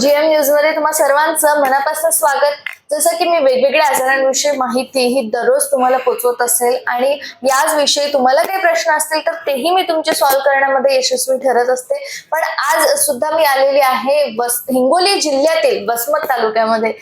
GM न्यूजमध्ये तुम्हा सर्वांचं मनापासून स्वागत. जसं की मी वेगवेगळ्या आजारांविषयी माहिती ही दररोज तुम्हाला पोचवत असेल आणि याच विषयी तुम्हाला काही प्रश्न असतील तर तेही मी तुमचे सॉल्व्ह करण्यामध्ये यशस्वी ठरत असते. पण आज सुद्धा मी आलेली आहे बस हिंगोली जिल्ह्यातील वसमत तालुक्यामध्ये.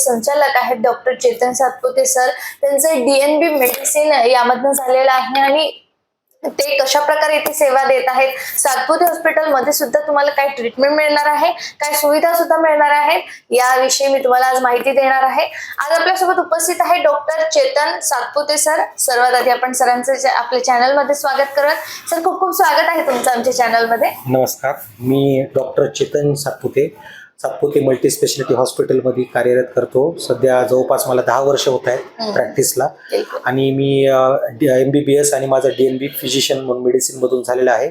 संचालक आहेत डॉक्टर चेतन सातपुते सर. त्यांचं डीएनबी मेडिसिन यामधनं झालेलं आहे आणि ते कशा प्रकारे इथे सेवा देत आहेत? सातपुते हॉस्पिटलमध्ये सुद्धा तुम्हाला काय ट्रीटमेंट मिळणार आहे? काय सुविधा सुद्धा मिळणार आहेत? याविषयी मी तुम्हाला आज माहिती देणार आहे. आज आपल्यासोबत उपस्थित आहे डॉक्टर चेतन सातपुते सर. सर्वात आधी आपण सरांचं आपल्या चॅनलमध्ये स्वागत करत सर खूप खूप स्वागत आहे तुमचं आमच्या चॅनलमध्ये. नमस्कार मी doctor Chetan Satpute. Satpute multi speciality हॉस्पिटलमध्ये कार्यरत करतो. सध्या जवळपास मला दहा वर्ष होत आहेत. प्रॅक्टिसला आणि मी एम बी बी एस आणि माझं डी एन बी फिजिशियन म्हणून मेडिसिनमधून झालेलं आहे.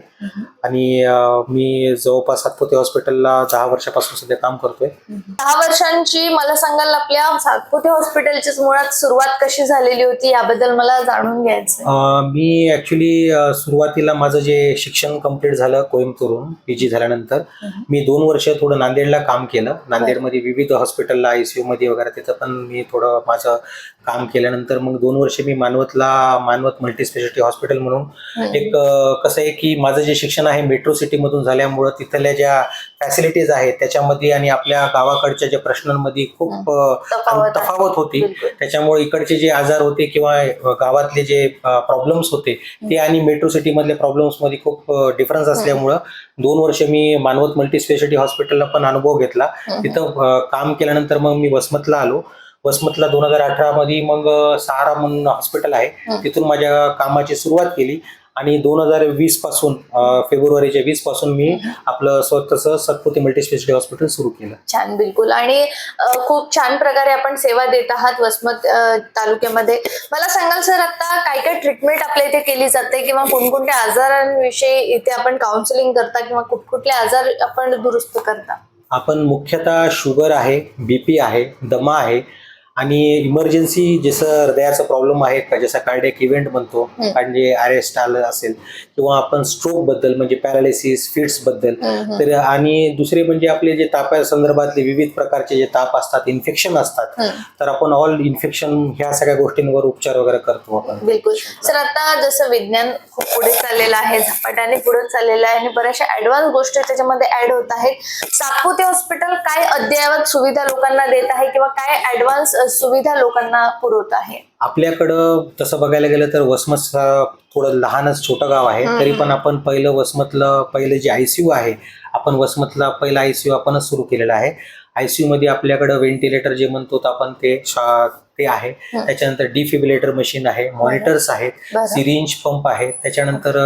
आणि मी जवळपास सातपुते हॉस्पिटलला दहा वर्षापासून सध्या काम करतोय. दहा वर्षांची मला सांगाल आपल्या सातपुते हॉस्पिटलची मुळात सुरुवात कशी झालेली होती याबद्दल मला जाणून घ्यायचं मी ॲक्च्युली सुरुवातीला माझं जे शिक्षण कंप्लीट झालं कोइंबतूरून पी जी झाल्यानंतर मी दोन वर्ष थोडं नांदेडला काम काम केलं. नांदेडमध्ये विविध हॉस्पिटलला आय सी यूमध्ये वगैरे तिथं पण मी थोडं माझं काम केल्यानंतर मग दोन वर्ष मी मानवतला मानवत मल्टी स्पेशालिटी हॉस्पिटल म्हणून एक कसं आहे की माझं जे शिक्षण आहे मेट्रो सिटीमधून झाल्यामुळं तिथल्या ज्या फॅसिलिटीज आहेत त्याच्यामध्ये आणि आपल्या गावाकडच्या ज्या प्रश्नांमध्ये खूप तफावत होती. त्याच्यामुळे इकडचे जे आजार होते किंवा गावातले जे प्रॉब्लेम्स होते ते आणि मेट्रो सिटीमधल्या प्रॉब्लेम्समध्ये खूप डिफरन्स असल्यामुळं दोन वर्ष मी मानवत मल्टी स्पेशालिटी हॉस्पिटलला पण अनुभव घेतला. तिथं काम केल्यानंतर मग मी वसमतला आलो. वसमतला दोन हजार अठरा मध्ये मग सहारा म्हणून हॉस्पिटल आहे. तिथून माझ्या कामाची सुरुवात केली. आणि दोन हजार वीसपासून फेब्रुवारीच्या वीसपासून मी आपलं स्वतःचं सतपुते मल्टी स्पेशालिटी हॉस्पिटल सुरू केलं. छान बिलकुल. आणि खूप छान प्रकारे आपण सेवा देत आहात वसमत तालुक्यामध्ये. मला सांगाल सर आता काय काय ट्रीटमेंट आपल्या इथे केली जाते किंवा कोणकोणत्या आजारांविषयी इथे आपण काउन्सिलिंग करता किंवा कुठकुठले आजार आपण दुरुस्त करता? आपण मुख्यतः शुगर आहे बीपी आहे दमा आहे आणि इमर्जन्सी जसं हृदयाचा प्रॉब्लेम आहे का जसा कार्डियक इव्हेंट म्हणतो. म्हणजे अरेस्ट आलं असेल किंवा आपण स्ट्रोकबद्दल म्हणजे पॅरालिसिस फिट्सबद्दल तर आणि दुसरे म्हणजे आपले जे तापा संदर्भातले विविध प्रकारचे जे ताप असतात इन्फेक्शन असतात. तर आपण ऑल इन्फेक्शन ह्या सगळ्या गोष्टींवर उपचार वगैरे करतो आपण बिलकुल सर आता जसं विज्ञान खूप पुढे चाललेलं आहे झपाट्याने पुढे चाललेलं आहे आणि बऱ्याचशा ऍडव्हान्स गोष्टी त्याच्यामध्ये ऍड होत आहेत. सातपुते हॉस्पिटल काय अद्ययावत सुविधा लोकांना देत आहे किंवा काय ऍडव्हान्स सुविधा लोकांना पुरवत आहे? आपल्याकडं तसं बघायला गेलं तर वसमत थोडं लहानच छोटं गाव आहे. तरी पण आपण पहिलं वसमतलं पहिलं जे आयसीयू आहे आपण वसमतला पहिला आयसीयू आपणच सुरू केलेला आहे. आयसीयू मध्ये आपल्याकडं व्हेंटिलेटर जे म्हणतो आपण ते ते आहे. त्याच्यानंतर डिफिब्रिलेटर मशीन आहे मॉनिटर्स आहेत. सिरिंज पंप आहे त्याच्यानंतर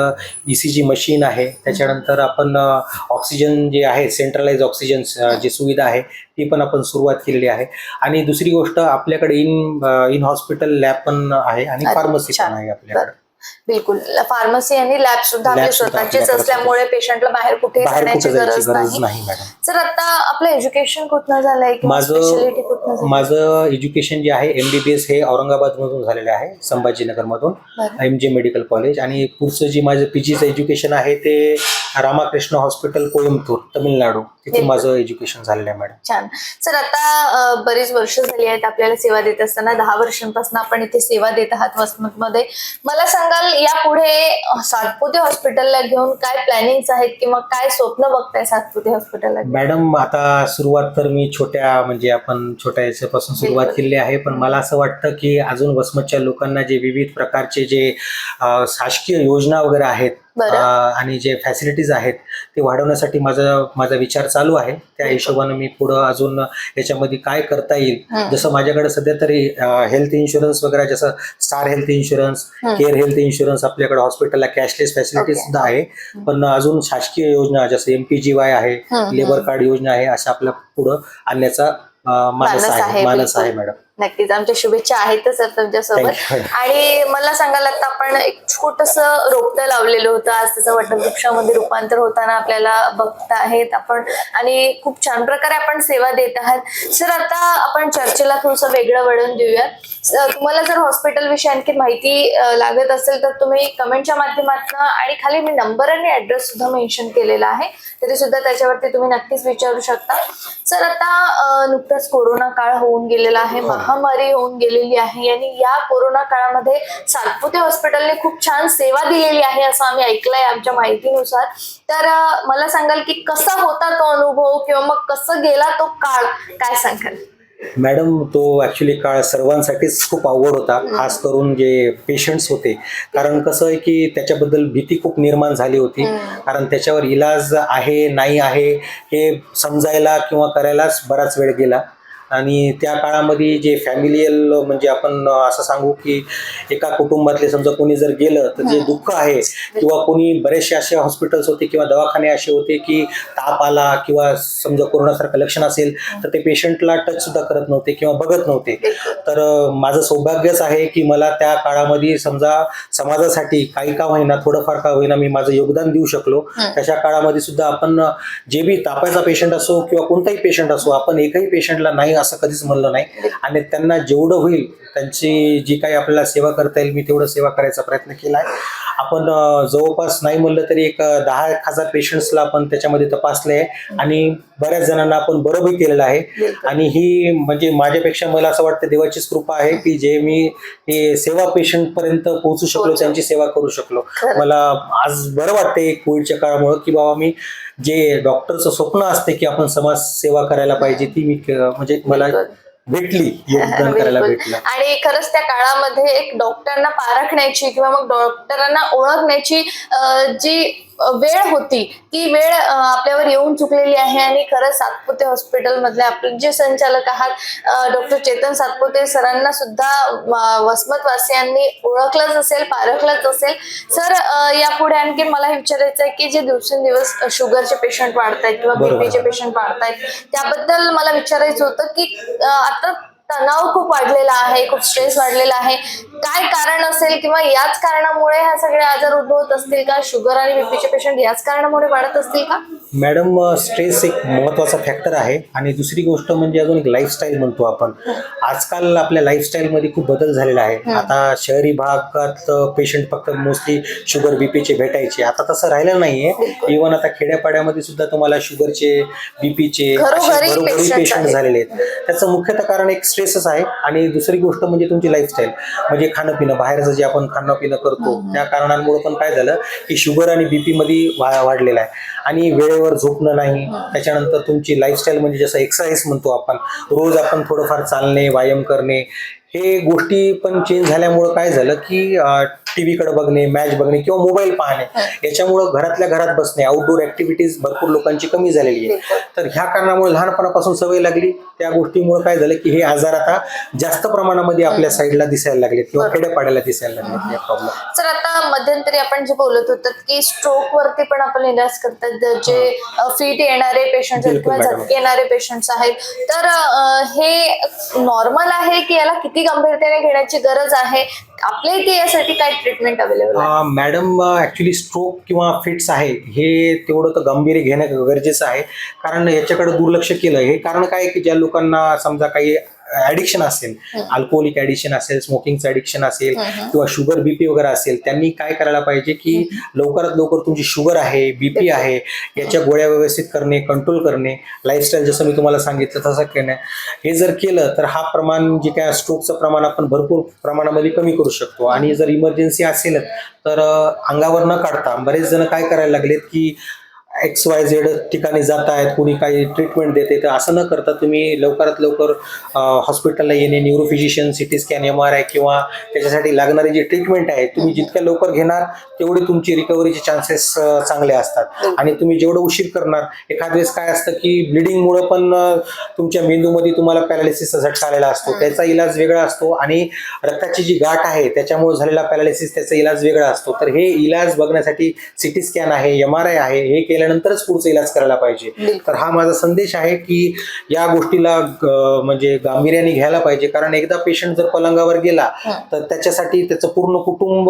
ईसीजी मशीन आहे त्याच्यानंतर आपण ऑक्सिजन जे आहे सेंट्रलाइज ऑक्सिजन जी सुविधा आहे ती पण आपण सुरुवात केलेली आहे आणि दुसरी गोष्ट आपल्याकडे इन इन हॉस्पिटल लॅब पण आहे आणि फार्मसी. पण आहे आपल्याकडे बिलकुल. फार्मसी आणि लॅब सुद्धा आपली स्वतःचीच असल्यामुळे पेशंटला बाहेर कुठे जाण्याची गरज नाही. सर आता आपलं एज्युकेशन कुठनं झालंय माझं- माझं एज्युकेशन जे आहे एमबीबीएस हे औरंगाबाद मधून झालेलं आहे संभाजीनगर मधून बरं. एम जे मेडिकल कॉलेज आणि पुढचं जे माझं पीजीचं एज्युकेशन आहे ते रामाकृष्ण हॉस्पिटल कोइंबतूर तमिळनाडू बिलकुल. माझं एज्युकेशन झालेलं आहे मॅडम छान सर आता अं, बरीच वर्ष झाली आहेत आपल्याला सेवा देत असताना दहा वर्षांपासून आपण इथे सेवा देत आहात वसमत मध्ये मला सांगाल यापुढे अं, सातपुते हॉस्पिटलला घेऊन काय प्लॅनिंग आहेत किंवा काय स्वप्न बघताय सातपुते हॉस्पिटलला घेऊन? मॅडम आता सुरुवात तर मी छोट्या म्हणजे आपण छोट्या याच्यापासून सुरुवात बिलकुल. केलेली आहे पण मला असं वाटतं की अजून वसमतच्या लोकांना जे विविध प्रकारचे जे अं, शासकीय योजना वगैरे आहेत आणि जे फॅसिलिटीज आहेत ते वाढवण्यासाठी माझा माझा विचार चालू आहे त्या हिशोबानं मी पुढं अजून याच्यामध्ये काय करता येईल. जसं माझ्याकडे सध्या तरी हेल्थ इन्शुरन्स वगैरे जसं star health insurance. Care health insurance आपल्याकडे हॉस्पिटलला कॅशलेस फॅसिलिटी. सुद्धा आहे पण अजून शासकीय योजना जसं एमपीजीवाय आहे लेबर. कार्ड योजना आहे अशा आपल्या पुढं आणण्याचा मानस आहे, मानस आहे. मॅडम नक्कीच. आमच्या शुभेच्छा आहेतच सर तुमच्यासोबत. आणि मला सांगाल आता आपण एक छोटस रोपटं लावलेलं होतं. आज त्याचं वटवृक्षामध्ये रूपांतर होताना आपल्याला बघता आहेत आपण. आणि खूप छान प्रकारे आपण सेवा देत आहात. सर आता आपण चर्चेला थोडंसं वेगळं वळण देऊया तुम्हाला जर हॉस्पिटल विषयी आणखी माहिती लागत असेल तर तुम्ही कमेंटच्या माध्यमातून आणि खाली मी नंबर आणि ऍड्रेस सुद्धा मेन्शन केलेला आहे. तरी सुद्धा त्याच्यावरती तुम्ही नक्कीच विचारू शकता. सर आता नुकताच कोरोना काळ होऊन गेलेला आहे. महामारी होऊन गेलेली आहे. आणि या कोरोना काळामध्ये सातपुते हॉस्पिटलने खूप छान सेवा दिलेली आहे असं आम्ही ऐकलंय आमच्या माहितीनुसार. तर मला सांगाल की कसा होता तो अनुभव किंवा मग कसं गेला तो काळ? काय सांगाल? मॅडम तो ॲक्च्युली काळ सर्वांसाठीच खूप अवघड होता खास करून जे पेशंट्स होते. कारण कसं आहे की त्याच्याबद्दल भीती खूप निर्माण झाली होती. कारण त्याच्यावर इलाज आहे नाही आहे हे समजायला किंवा करायलाच बराच वेळ गेला. आणि त्या काळामध्ये जे फॅमिलियल म्हणजे आपण असं सांगू की एका कुटुंबातले समजा कोणी जर गेलं तर जे दुःख आहे किंवा कोणी बरेचसे असे हॉस्पिटल्स होते किंवा दवाखाने असे होते की ताप आला किंवा समजा कोरोनासारखं लक्षण असेल तर ते पेशंटला टच सुद्धा करत नव्हते किंवा बघत नव्हते. तर माझं सौभाग्यच आहे की मला त्या काळामध्ये समजा समाजासाठी काही का होईना थोडंफार का होईना मी माझं योगदान देऊ शकलो. तशा काळामध्ये सुद्धा आपण जे बी तापायचा पेशंट असो किंवा कोणताही पेशंट असो आपण एकही पेशंटला नाही असं कधीच म्हणलं नाही. आणि त्यांना जेवढं होईल त्यांची जी काही आपल्याला सेवा करता येईल मी तेवढं सेवा करायचा प्रयत्न केला आहे आपण जवळपास नाही म्हणलं तरी एक दहा एक हजार पेशंट्सला आपण त्याच्यामध्ये तपासले आहे आणि बऱ्याच जणांना आपण बरोबर केलेलं आहे. आणि ही म्हणजे माझ्यापेक्षा मला असं वाटतं देवाचीच कृपा आहे की जे मी हे सेवा पेशंट पर्यंत पोहोचू शकलो. त्यांची सेवा करू शकलो. मला आज बरं वाटते कोविडच्या काळामुळे की बाबा मी जे डॉक्टरचं स्वप्न असते की आपण समाज सेवा करायला पाहिजे ती मी म्हणजे मला. भेटली योगदान करायला. भेटलं आणि खरंच त्या काळामध्ये एक डॉक्टरांना पारखण्याची किंवा मग डॉक्टरांना ओळखण्याची जी वेळ होती ती वेळ आपल्यावर येऊन चुकलेली आहे आणि खरंच सातपुते हॉस्पिटल मधले आपले जे संचालक आहात डॉक्टर चेतन सातपुते सरांना सुद्धा वसमतवासियांनी ओळखलंच असेल पारखलंच असेल सर यापुढे आणखी मला हे विचारायचं आहे की जे दिवसेंदिवस शुगरचे पेशंट वाढत आहेत किंवा. बीपीचे पेशंट वाढतायत त्याबद्दल मला विचारायचं होतं की आता तणाव खूप वाढलेला आहे खूप स्ट्रेस वाढलेला आहे. काय कारण असेल किंवा याच कारणामुळे हा सगळे आजार उद्भवत असतील का? शुगर आणि बीपीचे पेशंट याच कारणामुळे वाढत असतील का? मॅडम स्ट्रेस एक महत्त्वाचा फॅक्टर आहे. आणि दुसरी गोष्ट म्हणजे अजून एक लाईफस्टाईल म्हणतो आपण. आजकाल आपल्या लाईफस्टाईलमध्ये खूप बदल झालेला आहे. आता शहरी भागात पेशंट फक्त मोस्टली शुगर बीपीचे भेटायचे. आता तसं राहिलं नाहीये. इव्हन आता खेड्यापाड्यामध्ये सुद्धा तुम्हाला शुगरचे बीपीचे घरोघरी पेशंट. झालेले आहेत. त्याचं मुख्यतः कारण एक स्ट्रेसच आहे आणि दुसरी गोष्ट म्हणजे तुमची लाईफस्टाईल म्हणजे खाणं पिणं बाहेरचं जे आपण खाणं पिणं करतो त्या कारणांमुळे पण काय झालं की शुगर आणि बीपी मध्ये वाढलेला आहे. आणि वेळेवर झोपणं नाही. त्याच्यानंतर तुमची लाईफस्टाईल म्हणजे जसं एक्सरसाइज म्हणतो आपण रोज आपण थोडंफार चालणे व्यायाम करणे हे गोष्टी पण चेंज झाल्यामुळं काय झालं की टीव्ही कडे बघणे मॅच बघणे किंवा मोबाईल पाहणे याच्यामुळं घरातल्या घरात बसणे आउटडोर ऍक्टिव्हिटीज भरपूर लोकांची कमी झालेली आहे. तर ह्या कारणामुळे लहानपणापासून सवय लागली. त्या गोष्टीमुळे काय झालं की हे आजार आता जास्त प्रमाणामध्ये आपल्या साईडला दिसायला लागले किंवा खेड्यापाड्याला दिसायला लागले प्रॉब्लेम सर आता मध्यंतरी आपण जे बोलत होतो की स्ट्रोक वरती पण आपण इलाज करतात. जे फीट येणारे पेशंट किंवा. झटके येणारे पेशंट्स आहेत. तर हे नॉर्मल आहे की याला किती गंभीरतेने घेण्याची गरज आहे. आपल्या इथे यासाठी काय ट्रीटमेंट अवेलेबल आहे. मॅडम ऍक्च्युली स्ट्रोक किंवा फिट्स आहे हे तेवढं तर गांभीर्य घेणं गरजेचं आहे. कारण याच्याकडे दुर्लक्ष केलं. हे कारण काय की ज्या लोकांना समजा काही ऍडिक्शन असेल अल्कोहोलिक ऍडिक्शन असेल स्मोकिंगचं ऍडिक्शन असेल किंवा शुगर बीपी वगैरे असेल त्यांनी काय करायला पाहिजे की लवकरात लवकर तुमची शुगर आहे बीपी आहे याच्या गोळ्या व्यवस्थित करणे कंट्रोल करणे लाईफस्टाईल जसं मी तुम्हाला सांगितलं तसं करणे. हे जर केलं तर हा प्रमाण जे काय स्ट्रोकचं प्रमाण आपण भरपूर प्रमाणामध्ये कमी करू शकतो. आणि जर इमर्जन्सी असेलच तर अंगावर न काढता बरेच जण काय करायला लागलेत की एक्स वाय झेड ठिकाणी जात आहेत कुणी काही ट्रीटमेंट देते तर असं न करता तुम्ही लवकरात लवकर हॉस्पिटलला येणे neurophysician CT scan M R I किंवा त्याच्यासाठी लागणारी जी ट्रीटमेंट आहे तुम्ही जितक्या लवकर घेणार तेवढे तुमची रिकव्हरीचे चान्सेस चांगले असतात. आणि तुम्ही जेवढं उशीर करणार एखाद वेळेस काय असतं की ब्लिडिंगमुळे पण तुमच्या मेंदूमध्ये तुम्हाला पॅरालिसिसचा झटका आलेला असतो. त्याचा इलाज वेगळा असतो आणि रक्ताची जी गाठ आहे त्याच्यामुळे झालेला पॅरालिसिस त्याचा इलाज वेगळा असतो. तर हे इलाज बघण्यासाठी सिटी स्कॅन आहे एम आर आय आहे हे केल्यानंतरच पुढचा इलाज करायला पाहिजे. तर हा माझा संदेश आहे की या गोष्टीला म्हणजे गांभीर्याने घ्यायला पाहिजे. कारण एकदा पेशंट जर पलंगावर गेला तर त्याच्यासाठी त्याचं पूर्ण कुटुंब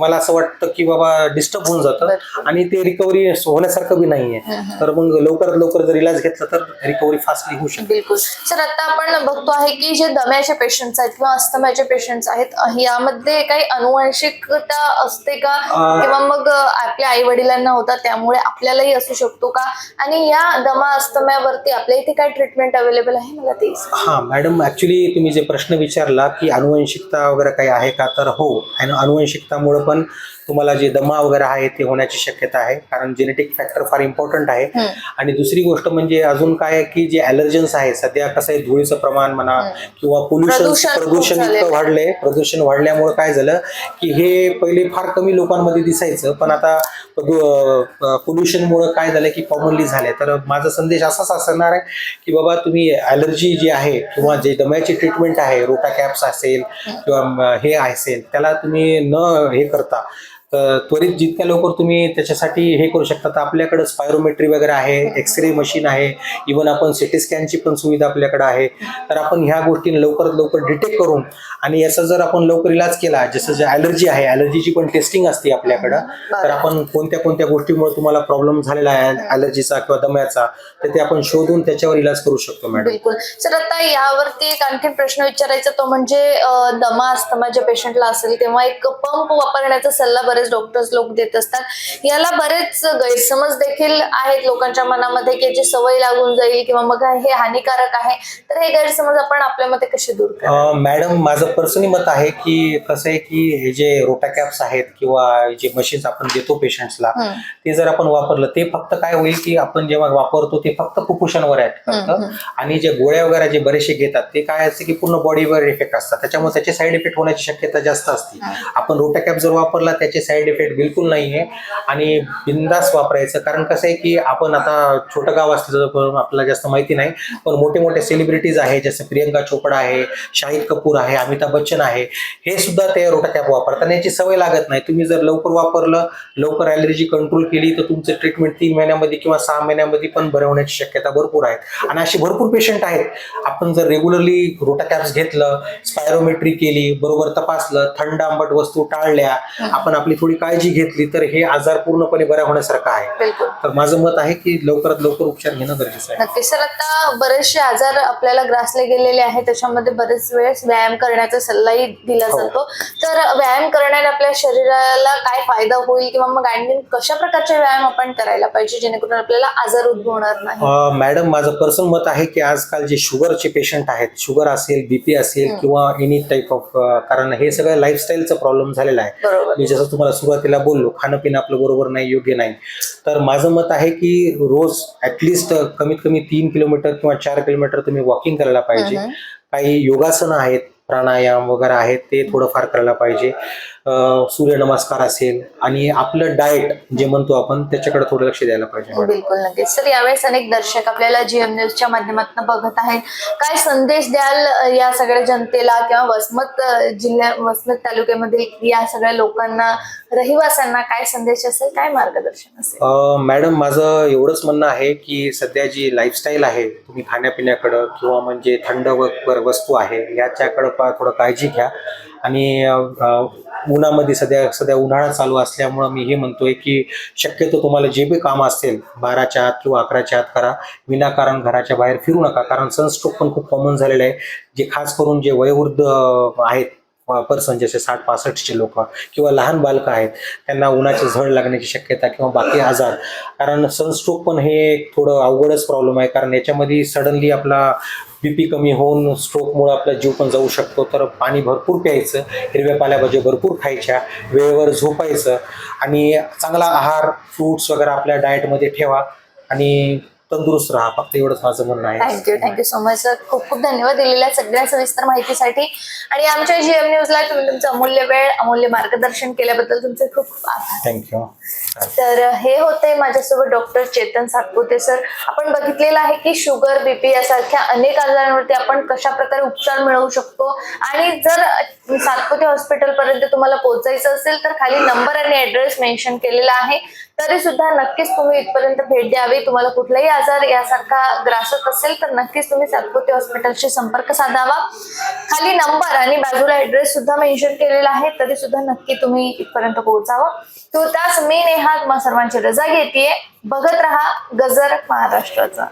मला असं वाटतं की बाबा डिस्टर्ब होऊन जातं. आणि ते रिकव्हरी होण्यासारखं बी नाहीये. तर मग लवकरात लवकर जर इलाज घेतला तर रिकव्हरी फास्टली होऊ शकते. बिलकुल. सर आता आपण बघतो आहे की जे दम्याचे पेशंट्स आहेत किंवा अस्थमाचे पेशंट्स आहेत यामध्ये काही अनुवंशिकता असते का? किंवा मग आपल्या आई वडिलांना होता त्यामुळे आपल्यालाही असू शकतो का आणि या दमा अस्थम्यावरती आपल्या इथे काय ट्रीटमेंट अवेलेबल आहे मला ते. हा मॅडम ऍक्च्युली तुम्ही जे प्रश्न विचारला की अनुवंशिकता वगैरे काही आहे का तर हो आणि अनुवंशिकतामुळे पण तुम्हाला जे दमा वगैरे आहे ते होण्याची शक्यता आहे कारण जेनेटिक फॅक्टर फार इम्पॉर्टंट आहे. आणि दुसरी गोष्ट म्हणजे अजून काय आहे की जे ॲलर्जन्स आहे सध्या कसं आहे धुळीचं प्रमाण म्हणा किंवा पोल्युशन प्रदूषण इतकं. वाढलंय प्रदूषण वाढल्यामुळे काय झालं की हे पहिले फार कमी लोकांमध्ये दिसायचं पण आता पोल्युशनमुळे काय झालं की कॉमनली झाले तर माझा संदेश असाच असणार आहे की बाबा तुम्ही ॲलर्जी जी आहे किंवा जे दम्याची ट्रीटमेंट आहे रोटा कॅप्स असेल किंवा हे असेल त्याला तुम्ही न हे करता त्वरित जितक्या लवकर तुम्ही त्याच्यासाठी हे करू शकता. तर आपल्याकडं स्पायरोमेट्री वगैरे आहे एक्सरे मशीन आहे इवन आपण सिटी स्कॅनची पण सुविधा आपल्याकडे आहे. तर आपण ह्या गोष्टी लवकरात लवकर डिटेक्ट करून आणि याचा जर आपण लवकर इलाज केला जसं जे ॲलर्जी आहे ॲलर्जीची पण टेस्टिंग असते आपल्याकडं तर आपण कोणत्या कोणत्या गोष्टीमुळे तुम्हाला प्रॉब्लेम झालेला आहे ॲलर्जीचा किंवा दम्याचा तर ते आपण शोधून त्याच्यावर इलाज करू शकतो मॅडम बिलकुल. सर आता यावरती एक आणखी प्रश्न विचारायचा तो म्हणजे दमा अस्थमा ज्या पेशंटला असेल तेव्हा एक पंप वापरण्याचा सल्ला बरेच डॉक्टर्स लोक देत असतात. याला बरेच गैरसमज देखील आहेत लोकांच्या मनामध्ये की याची सवय लागून जाईल किंवा मग हे हानिकारक आहे तर हे गैरसमज आपण आपल्यामध्ये कसे दूर करा मॅडम माझं पर्सनली मत आहे की कसं आहे की हे जे रोटा कॅप्स आहेत किंवा जे मशीन्स आपण देतो पेशंट्सला ते जर आपण वापरलं ते फक्त काय होईल की आपण जेव्हा वापरतो ते फक्त कुपोषणवर ऍक्ट करतं. आणि जे गोळ्या वगैरे जे बरेचसे घेतात ते काय असते की पूर्ण बॉडीवर इफेक्ट असतात. त्याच्यामुळे त्याचे साईड इफेक्ट होण्याची शक्यता जास्त असते. आपण रोटा कॅप जर वापरला त्याचे साईड इफेक्ट बिलकुल नाही आहे आणि बिंदास वापरायचं. कारण कसं आहे की आपण आता छोटं गाव असलं तर आपल्याला जास्त माहिती नाही. पण मोठे मोठे सेलिब्रिटीज आहे जसं प्रियंका चोपडा आहे शाहिद कपूर आहे अमिताभ बच्चन आहे हे सुद्धा ते रोटा कॅप वापरतात. आणि याची सवय लागत नाही. तुम्ही जर लवकर वापरलं लवकर ॲलर्जी कंट्रोल केली तर तुमचं ट्रीटमेंट तीन महिन्यामध्ये किंवा सहा महिन्यामध्ये पण बरं होण्याची शक्यता भरपूर आहे आणि असे भरपूर पेशंट आहेत. आपण जर रेग्युलरली रोटा कॅप्स घेतलं स्पायरोमेट्री केली बरोबर तपासलं थंड आंबट वस्तू टाळल्या आपण आपली थोडी काळजी घेतली तर हे आजार पूर्णपणे बऱ्या होण्यासारखं आहे. बिलकुल. तर माझं मत आहे की लवकरात लवकर उपचार घेणं गरजेचं आहे. नक्की सर आता बरेचसे आजार आपल्याला ग्रासले गेलेले आहेत. त्याच्यामध्ये बरेच वेळेस व्यायाम करण्याचा सल्लाही दिला हो. जातो. तर व्यायाम करण्याने आपल्या शरीराला काय फायदा होईल किंवा मग आणखी कशा प्रकारचे व्यायाम आपण करायला पाहिजे जेणेकरून आपल्याला आजार उद्भवणार नाही? अं, मॅडम माझं पर्सनल मत आहे की आजकाल जे शुगरचे पेशंट आहेत शुगर असेल बीपी असेल किंवा एनी टाईप ऑफ कारण हे सगळं लाईफस्टाईलचा प्रॉब्लेम झालेला आहे. बरोबर. मी जसं तुम्हाला सुरुवातीला बोललो खाणं पिणं आपलं बरोबर नाही योग्य नाही तर माझं मत आहे की रोज ऍटलिस्ट कमीत कमी तीन किलोमीटर किंवा चार किलोमीटर तुम्ही वॉकिंग करायला पाहिजे. काही योगासनं आहेत प्राणायाम वगैरे आहेत ते थोडंफार करायला पाहिजे. सूर्यनमस्कार असेल आणि आपलं डाएट जे म्हणतो आपण त्याच्याकडे थोडं लक्ष द्यायला पाहिजे. मॅडम. बिलकुल नक्कीच. तर यावेळेस अनेक दर्शक आपल्याला जीएम न्यूजच्या माध्यमातून बघत आहेत. काय संदेश द्याल या सगळ्या जनतेला किंवा वसमत जिल्ह्या वसमत तालुक्यामधील या सगळ्या लोकांना रहिवाशांना काय संदेश असेल काय मार्गदर्शन असेल? मॅडम माझं एवढंच म्हणणं आहे की सध्या जी लाईफस्टाईल आहे तुम्ही खाण्यापिण्याकडं किंवा म्हणजे थंड वस्तू आहे याच्याकडं पा थोडं काळजी घ्या. आणि उन्हामध्ये सध्या सध्या उन्हाळा चालू असल्यामुळं मी हे म्हणतोय की शक्यतो तुम्हाला जे बी काम असेल बाराच्या आत किंवा अकराच्या आत करा. विनाकारण घराच्या बाहेर फिरू नका कारण सनस्ट्रोक पण खूप कॉमन झालेला आहे. जे खास करून जे वयोवृद्ध आहेत पर्सन जसे साठ पासष्टचे लोक किंवा लहान बालकं आहेत त्यांना उन्हाचे झळ लागण्याची शक्यता किंवा बाकी आजार. कारण सनस्ट्रोक पण हे एक थोडं अवघडच प्रॉब्लेम आहे. कारण याच्यामध्ये सडनली आपला बीपी कमी होऊन स्ट्रोकमुळे आपला जीव पण जाऊ शकतो. तर पाणी भरपूर प्यायचं हिरव्या पाल्याभाज्या भरपूर खायच्या वेळेवर झोपायचं आणि चांगला आहार फ्रूट्स वगैरे आपल्या डाएटमध्ये ठेवा आणि तंदुरुस्त राहा फक्त एवढंच माझं म्हणणं आहे. Thank you thank you so much sir खूप खूप धन्यवाद दिलेल्या सगळ्या सविस्तर माहितीसाठी. आणि आमच्या जीएम न्यूजला तुम्ही तुमचं अमूल्य वेळ अमूल्य मार्गदर्शन केल्याबद्दल तुमचे खूप खूप आभार. थँक्यू तर हे होते माझ्यासोबत डॉक्टर चेतन सातपुते सर आपण बघितलेलं आहे की शुगर बीपी यासारख्या अनेक आजारांवरती आपण कशा प्रकारे उपचार मिळवू शकतो. आणि जर सातपुते हॉस्पिटल पर्यंत तुम्हाला पोहोचायचं असेल तर खाली नंबर आणि ऍड्रेस मेन्शन केलेला आहे. तरी सुद्धा नक्कीच तुम्ही इथपर्यंत भेट द्यावी. तुम्हाला कुठलाही आजार यासारखा ग्रासत असेल तर नक्कीच तुम्ही सातपुते हॉस्पिटलशी संपर्क साधावा. खाली नंबर आणि बाजूला ऍड्रेस सुद्धा मेन्शन केलेला आहे तरी सुद्धा नक्की तुम्ही इथपर्यंत पोहोचावं. तो तास मी नेहा तुम्हा सर्वांची रजा घेते बघत राहा गजर महाराष्ट्राचा.